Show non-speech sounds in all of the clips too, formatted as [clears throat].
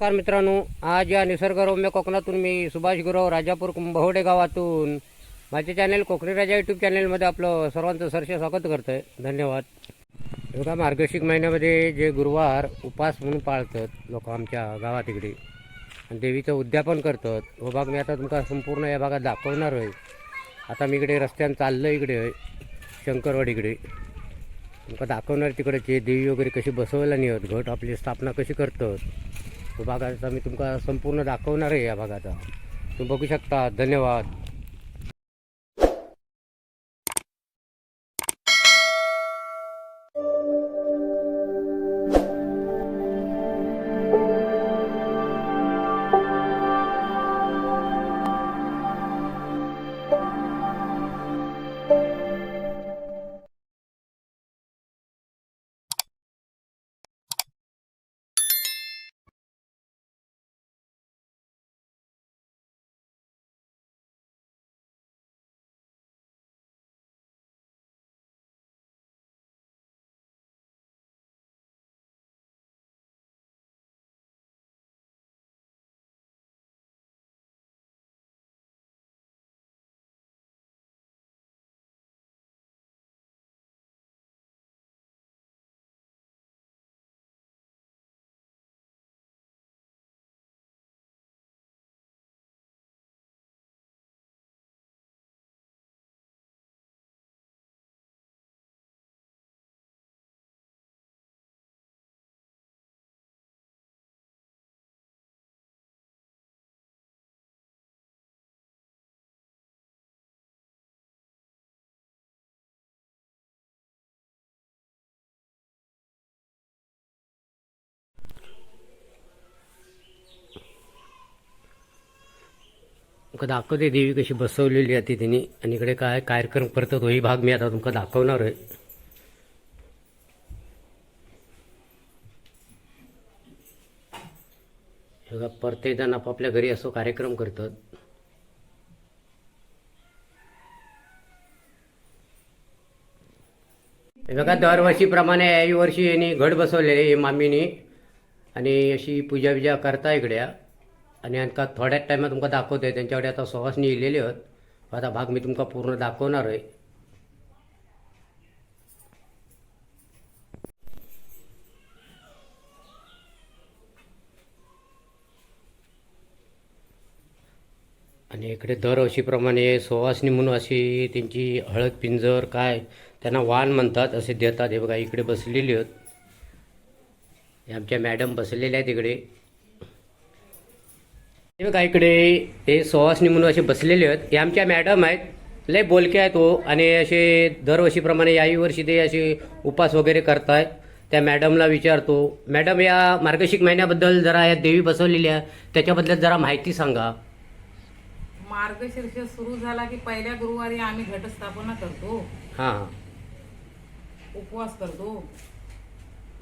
नमस्कार मित्रांनो आज या निसर्गरम्य कोकणातून मी सुभाष गुरव राजापूर कुंभवडे गावातून माझे चॅनेल कोकणी राजा यूट्यूब चॅनेलमध्ये आपलं सर्वांचं सरसे स्वागत करतं आहे धन्यवाद. हे बघा मार्गशीर्ष महिन्यामध्ये जे गुरुवार उपास म्हणून पाळतात लोक आमच्या गावात इकडे आणि देवीचं उद्यापन करतात. हो भाग मी आता तुमका संपूर्ण या भागात दाखवणार आहे. आता मी इकडे रस्त्यानं चाललं इकडे आहे शंकरवाडीकडे तुमका दाखवणार तिकडचे देवी वगैरे कशी बसवायला नाही होत घट आपली स्थापना कशी करतात. तो भागाचा मी तुमका संपूर्ण दाखवणार आहे या भागाचा. तुम्ही बघू शकता. धन्यवाद. तुमका दाखवते देवी कशी बसवलेली आहे ती तिने. आणि इकडे काय कार्यक्रम करतात तोही भाग मी आता तुमका दाखवणार आहे. बघा प्रत्येक जण आपापल्या घरी असो कार्यक्रम करतात. हे बघा दरवर्षीप्रमाणे याही वर्षी यांनी घट बसवलेले हे मामीनी. आणि अशी पूजा बिजा करता इकड्या. आणि आणखा थोड्याच टायमात तुमका दाखवते त्यांच्याकडे आता सुवासनी इलेले आहेत. आता भाग मी तुमका पूर्ण दाखवणार आहे. आणि इकडे दरवर्षीप्रमाणे सुवासनी म्हणून अशी त्यांची हळद पिंजर काय त्यांना वाण म्हणतात असे देतात. हे बघा इकडे बसलेली आहेत. हे आमच्या मॅडम बसलेल्या आहेत इकडे. हे बघा इकडे ते सुवासनी म्हणून असे बसलेले आहेत. हे आमच्या मॅडम आहेत. लय बोलके आहेत हो. आणि असे दरवर्षीप्रमाणे याही वर्षी ते असे उपास वगैरे करतायत त्या मॅडमला विचारतो मॅडम या मार्गशीर्ष महिन्याबद्दल जरा या देवी बसवलेल्या त्याच्याबद्दल जरा माहिती सांगा. मार्गशीर्ष सुरू झाला की पहिल्या गुरुवारी आम्ही घटस्थापना करतो. हां हां. उपवास करतो.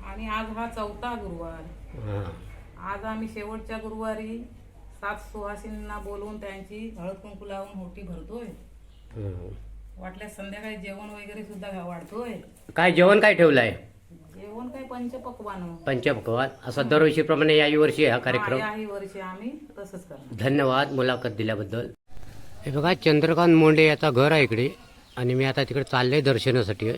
आणि आज हा चौथा गुरुवार. हां. आज आम्ही शेवटच्या गुरुवारी सात सुहासिनींना बोलवून त्यांची हळद कुंकू लावून होटी भरतोय. हं. वाटल्यास संध्याकाळी जेवण वगैरे सुद्धा वाढतोय. काय जेवण काय ठेवलं आहे जेवण काय पंचपक्वान. पंचपक्वान? असा दरवर्षीप्रमाणे याही वर्षी हा कार्यक्रम? याही वर्षी आम्ही तसंच करणार. धन्यवाद मुलाखत दिल्याबद्दल. हे बघा चंद्रकांत मोंडे याचा घर आहे इकडे आणि मी आता तिकडे चाललंय दर्शनासाठी.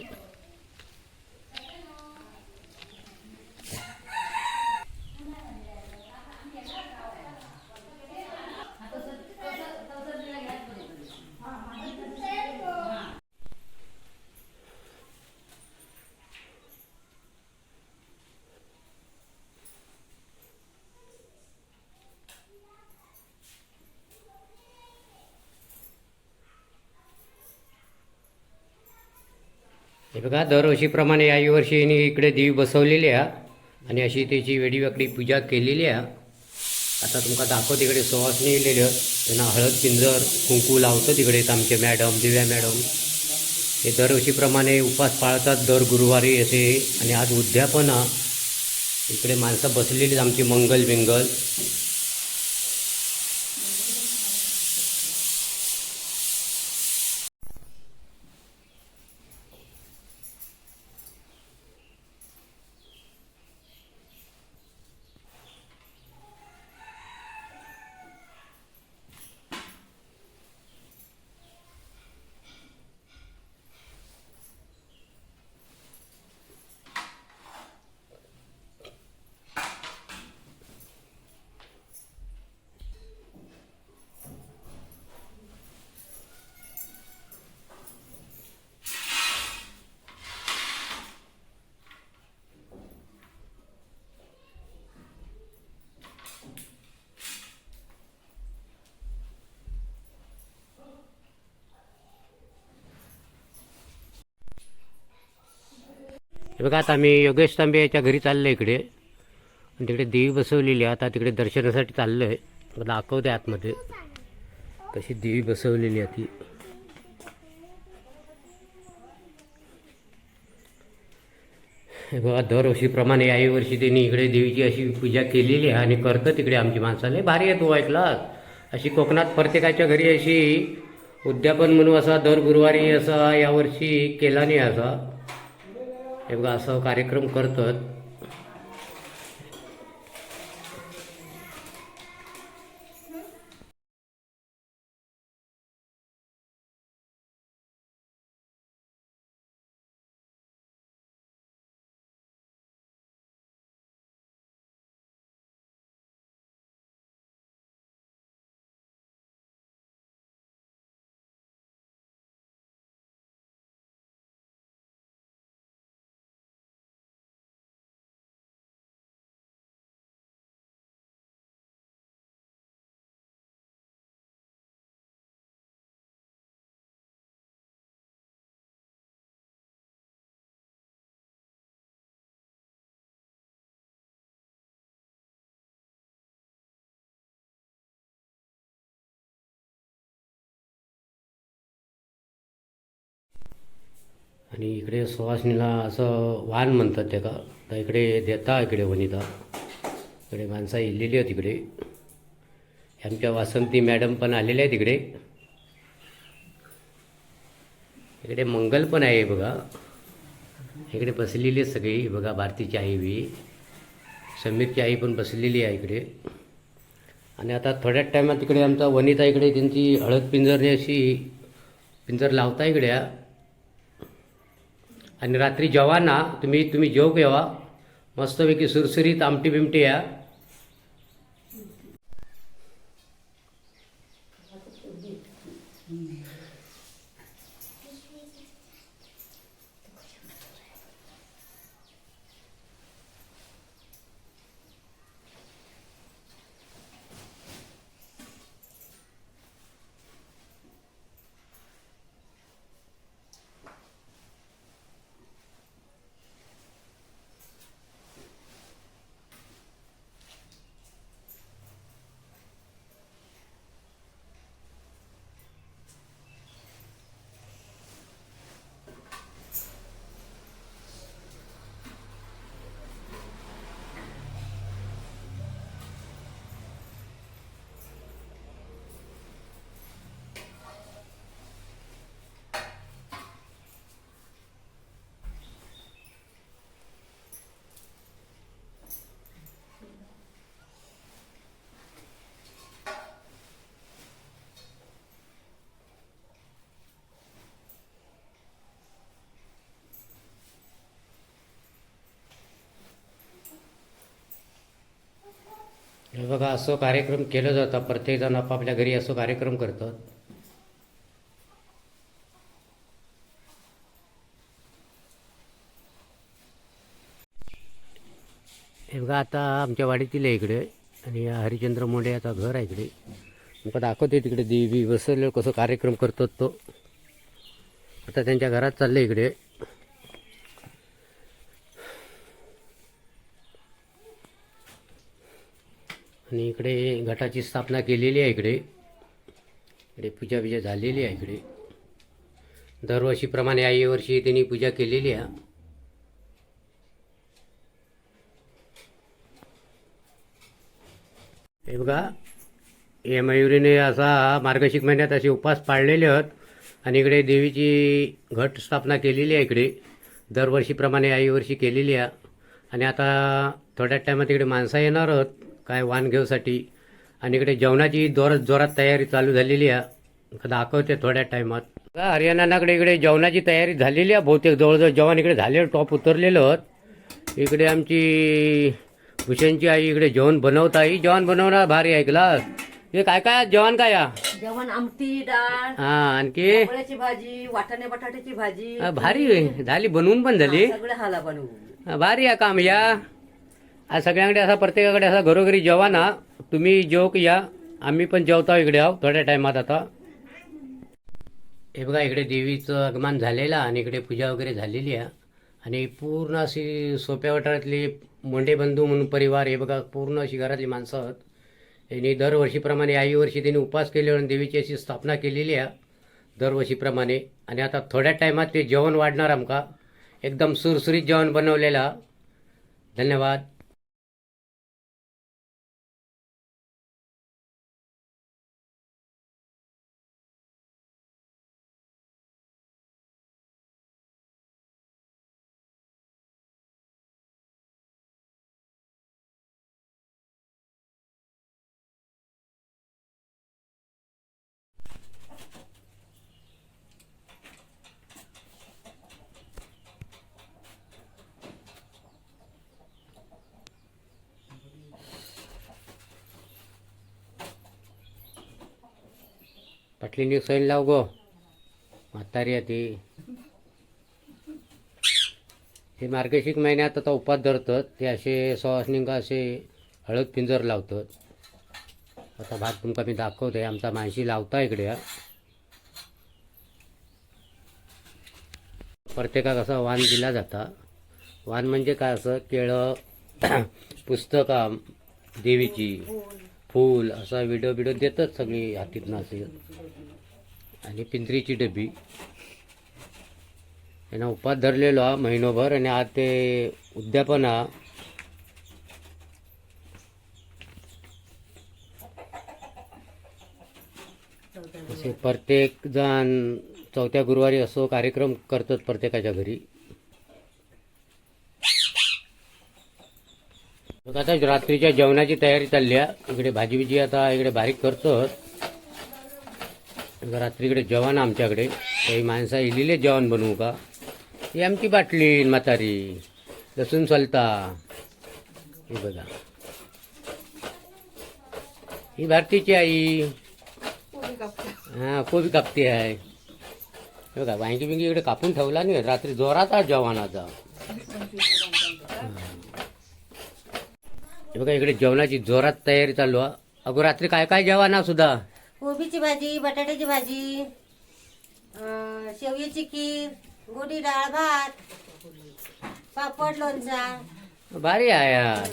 हे बघा दरवर्षीप्रमाणे याही वर्षी यांनी इकडे देवी बसवलेली आहे आणि अशी त्याची वेडीवाकडी पूजा केलेली आहे. आता तुमका दाखव तिकडे सुवासनी येलेले. त्यांना हळद पिंजर कुंकू लावतं तिकडे आमचे मॅडम दिव्या मॅडम. हे दरवर्षीप्रमाणे उपास पाळतात दर गुरुवारी असे आणि आज उद्यापना इकडे माणसं बसलेली आहेत आमची मंगल बिंगल हे बघा आता आम्ही योगेश तांबे याच्या घरी चाललो इकडे. आणि तिकडे देवी बसवलेली आहे. आता तिकडे दर्शनासाठी चाललो आहे मला दाखवते आतमध्ये. कशी देवी बसवलेली आहे ती. हे बघा दरवर्षीप्रमाणे याही वर्षी त्यांनी इकडे देवीची अशी पूजा केलेली आहे आणि करतं तिकडे आमची माणसाला भारी आहे तो हो, ऐकला अशी कोकणात प्रत्येकाच्या घरी अशी उद्यापन म्हणून असा दर गुरुवारी असा यावर्षी केला नाही असा. हे बघा असं कार्यक्रम करतात. आणि इकडे सुवासिनीला असं वाहन म्हणतात त्याका तर इकडे देता इकडे वनिता. इकडे माणसं इलेली आहेत तिकडे आमच्या वासंती मॅडम पण आलेल्या आहेत इकडे. इकडे मंगल पण आहे बघा. इकडे बसलेली आहे सगळी. बघा भारतीची आई बी. समीरची आई पण बसलेली आहे इकडे. आणि आता थोड्याच टायमात तिकडे आमचा वनिता इकडे त्यांची हळद पिंजरने अशी पिंजर लावता इकडे. आणि रात्री जेवा ना तुम्ही तुम्ही जेव घेवा मस्तपैकी सुरसुरीत आमटी बिमटी या. बघा असं कार्यक्रम केलं जातं. प्रत्येकजण आपापल्या घरी असं कार्यक्रम करतात. हे बघा आता आमच्या वाडीतील आहे इकडे. आणि या हरिचंद्र मोंडे आता घर आहे इकडे. मग दाखवते तिकडे देवी बसवले कसं कार्यक्रम करतात तो. आता त्यांच्या घरात चाललं इकडे. आणि इकडे घटाची स्थापना केलेली आहे इकडे. इकडे पूजा बिजा झालेली आहे इकडे. दरवर्षीप्रमाणे आईवर्षी वर्षी त्यांनी पूजा केलेली आहे. हे बघा या मयुरीने असा मार्गशिक महिन्यात असे उपास पाळलेले आहेत आणि इकडे देवीची घट स्थापना केलेली आहे इकडे. दरवर्षीप्रमाणे याही वर्षी केलेली आहे. आणि आता थोड्याच टायमात इकडे माणसं येणार आहोत. काय वाण घेऊसाठी. आणि इकडे जेवणाची जोरात जोरात तयारी चालू झालेली आहे. दाखवते थोड्या टायमात. हरियाणाकडे इकडे जेवणाची तयारी झालेली आहे. बहुतेक जवळजवळ जेवण इकडे झालेलं टॉप उतरलेलं इकडे आमची भूषणची आई इकडे जेवण बनवत. आहे जेवण बनवणार भारी ऐकला हे काय काय जेवण काय या जेवण आमटी डाळ हा आणखी? भाजी वाटाणे बटाट्याची भाजी. भारी झाली बनवून पण झाली. भारी आहे काम या. आज सगळ्यांकडे असा प्रत्येकाकडे असा घरोघरी जेवा ना तुम्ही जेवक या. आम्ही पण जेवतो इकडे आहो थोड्या टायमात आता. हे बघा इकडे देवीचं आगमन झालेलं आणि इकडे पूजा वगैरे झालेली आहे. आणि पूर्ण अशी सोप्या वाटारातली मोंडे बंधू म्हणून परिवार हे बघा पूर्ण अशी घरातली माणसं आहेत. यांनी दरवर्षीप्रमाणे आई वर्षी त्यांनी उपास आणि देवीची अशी स्थापना केलेली आहे दरवर्षीप्रमाणे. आणि आता थोड्या टायमात ते जेवण वाढणार आमका. एकदम सुरसुरीत जेवण बनवलेलं. धन्यवाद. पाटलीने सैल लाव गो. म्हातारी आहे ती. हे मार्गशीक महिन्यात आता उपास धरतात. ते असे सवासनिंग असे हळद पिंजर लावतात. आता भात तुमका मी दाखवते आमचा माणशी लावता इकडे. प्रत्येकाक असा वाण दिला जाता. वाण म्हणजे काय असं? केळं [clears throat] पुस्तकं देवीची. फूल असा विडो बिडो देतात सगळी हातीतनं असे आणि पिंजरीची डबी. यांना उपास धरलेलो हा महिनोभर आणि आज ते उद्यापन हा. असे प्रत्येक जण चौथ्या गुरुवारी असो कार्यक्रम करतात प्रत्येकाच्या घरी. आता रात्रीच्या जेवणाची तयारी चालली आहे. इकडे भाजी बिजी आता इकडे बारीक करतात. आता रात्रीकडे जेवण आमच्याकडे. काही माणसं इलेले जेवण बनवू का? ही आमची बाटली म्हातारी. लसूण सलता. हे बघा. ही भारतीची आई. हा कोबी कापते आहे. हे बघा वांगी बिंगी इकडे कापून ठेवला नाही. रात्री जोराचा जेवणाचा हे बघा इकडे जेवणाची जोरात तयारी चालू आहे. अगो रात्री काय काय जेवण सुद्धा? कोबीची भाजी बटाट्याची भाजी अं, शेवयाची खीर गोडी डाळ भात पापड लोणचा. भारी आहे यार.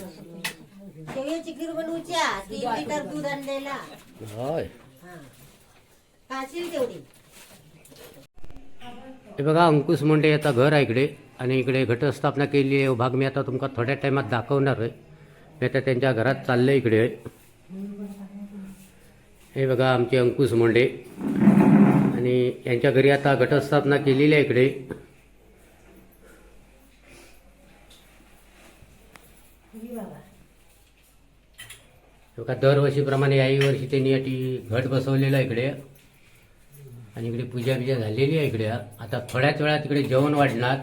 शेवयाची खीर बनवूच्या तीन लिटर दूध आणलेला होय. खाशील तेवढी. हे बघा अंकुश मुंडे आता घर आहे इकडे. आणि इकडे घटस्थापना केली आहे. भाग मी आता तुमका थोड्या टायमात दाखवणार आहे. मी आता त्यांच्या घरात चाललं इकडे. हे बघा आमचे अंकुश मोंडे. आणि यांच्या घरी आता घटस्थापना केलेली आहे इकडे. बघा दरवर्षीप्रमाणे याही वर्षी त्यांनी अटी घट बसवलेलं आहे इकडे. आणि इकडे पूजा बिजा झालेली आहे इकडे. आता थोड्याच वेळात इकडे जेवण वाढणार.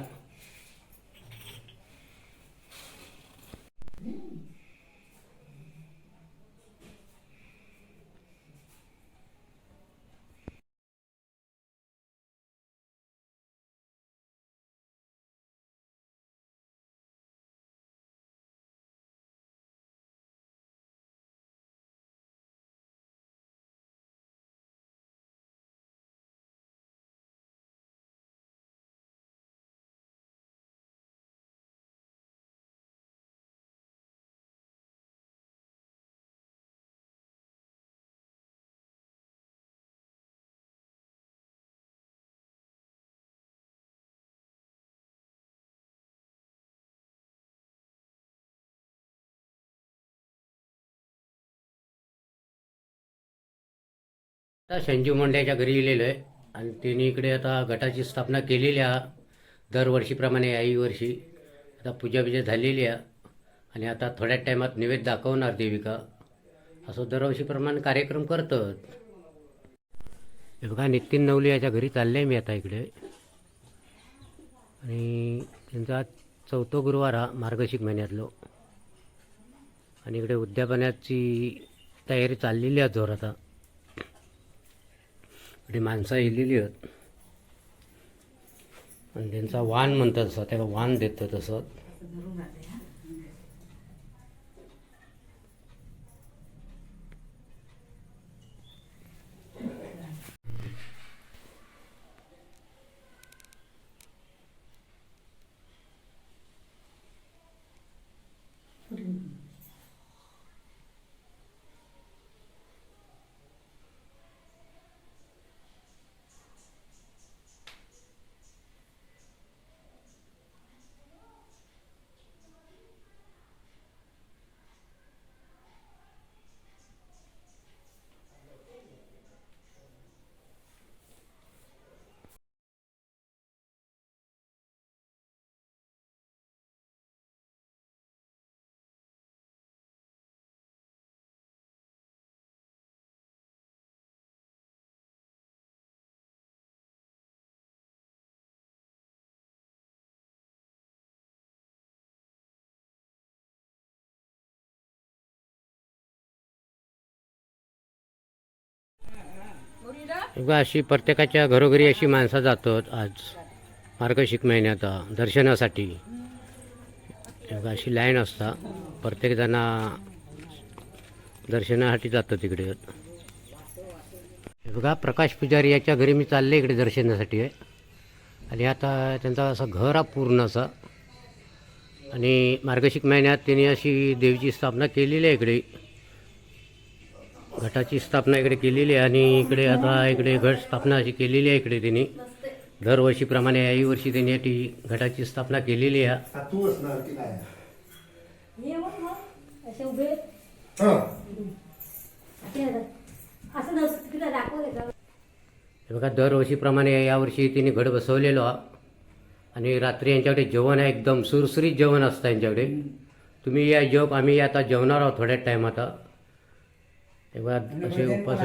आता संजीव मुंड्याच्या घरी गेलेलो आहे. आणि त्यांनी इकडे आता गटाची स्थापना केलेली आहे. दरवर्षीप्रमाणे याही वर्षी आता पूजा बिजा झालेली आहे. आणि आता थोड्या टायमात निवेद दाखवणार देविका. असं दरवर्षीप्रमाणे कार्यक्रम करतात. हे बघा नितीन नवले याच्या घरी चालले आहे मी आता इकडे. आणि त्यांचा आज चौथो गुरुवार हा मार्गशीर महिन्यातलो. आणि इकडे उद्यापनाची तयारी चाललेली आहे जोर आता. इकडे माणसं येलेली आहेत. आणि त्यांचा वाण म्हणतात तसं त्याला वाण देतं तसं. बघा अशी प्रत्येकाच्या घरोघरी अशी माणसं जातात आज. मार्गशिक महिन्यात दर्शनासाठी. हे अशी लाईन असता. प्रत्येकजण दर्शनासाठी जातो तिकडे. बघा प्रकाश पुजारी याच्या घरी मी चालले इकडे दर्शनासाठी. आहे आणि आता त्यांचा असं घर हा पूर्ण असा. आणि मार्गशिक महिन्यात त्यांनी अशी देवीची स्थापना केलेली आहे इकडे. घटाची स्थापना इकडे केलेली आहे आणि इकडे आता इकडे घट स्थापना अशी केलेली आहे इकडे त्यांनी. दरवर्षीप्रमाणे याही वर्षी त्यांनी ती घटाची स्थापना केलेली आहे. हा तू असणार की काय असे उभे हा. असं नसतं तिला दाखवले का? हे बघा दरवर्षीप्रमाणे यावर्षी त्यांनी घट बसवलेलो हा आणि रात्री यांच्याकडे जेवण आहे एकदम सुरसुरीत जेवण असतं यांच्याकडे. तुम्ही या जेव आम्ही आता जेवणार आहोत थोड्याच टाईम आता. हे असे उपास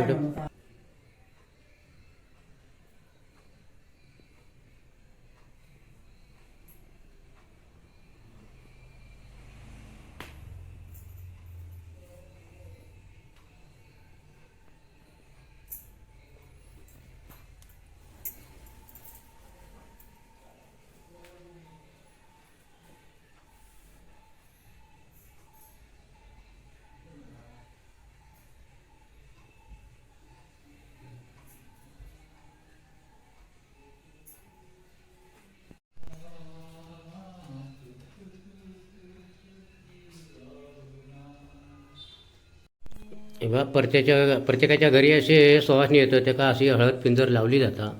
हे प्रत्येच्या प्रत्येकाच्या घरी असे सुवासनी येतं ते का अशी हळद पिंजर लावली जातात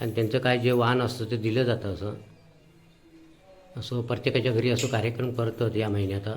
आणि त्यांचं काय जे वाहन असतं ते दिलं जातं असं. असं प्रत्येकाच्या घरी असं कार्यक्रम करतात या महिन्यात.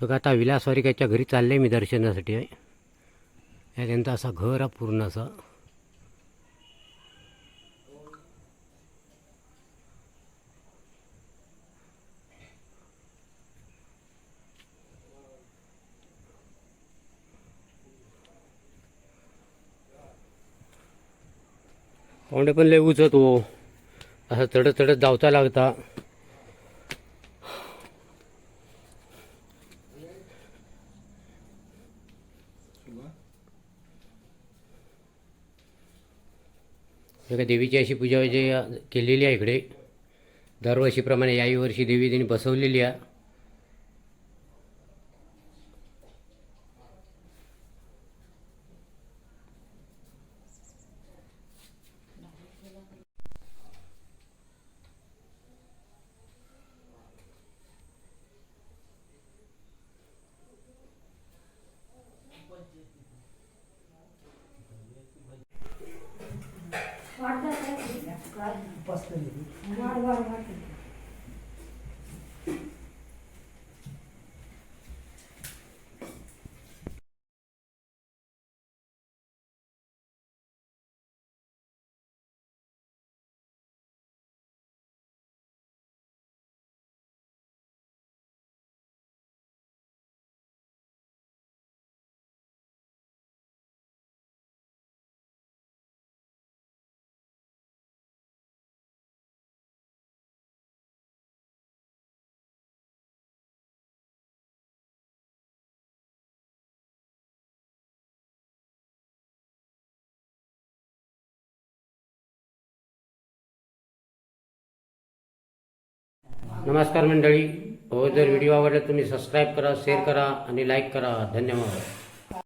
बघा आता विलासवारिकाच्या घरी चालले मी दर्शनासाठी आहे त्यांचा असा घर हा पूर्ण असा. पाहुणे पण लय उचत हो. असं चढत चढत जावचा लागता का देवीची अशी पूजा जे केलेली आहे इकडे. दरवर्षीप्रमाणे याही वर्षी देवी त्यांनी बसवलेली आहे. नमस्कार मंडळी. हो जर व्हिडिओ आवडला तुम्ही सबस्क्राईब करा शेअर करा आणि लाईक करा. धन्यवाद.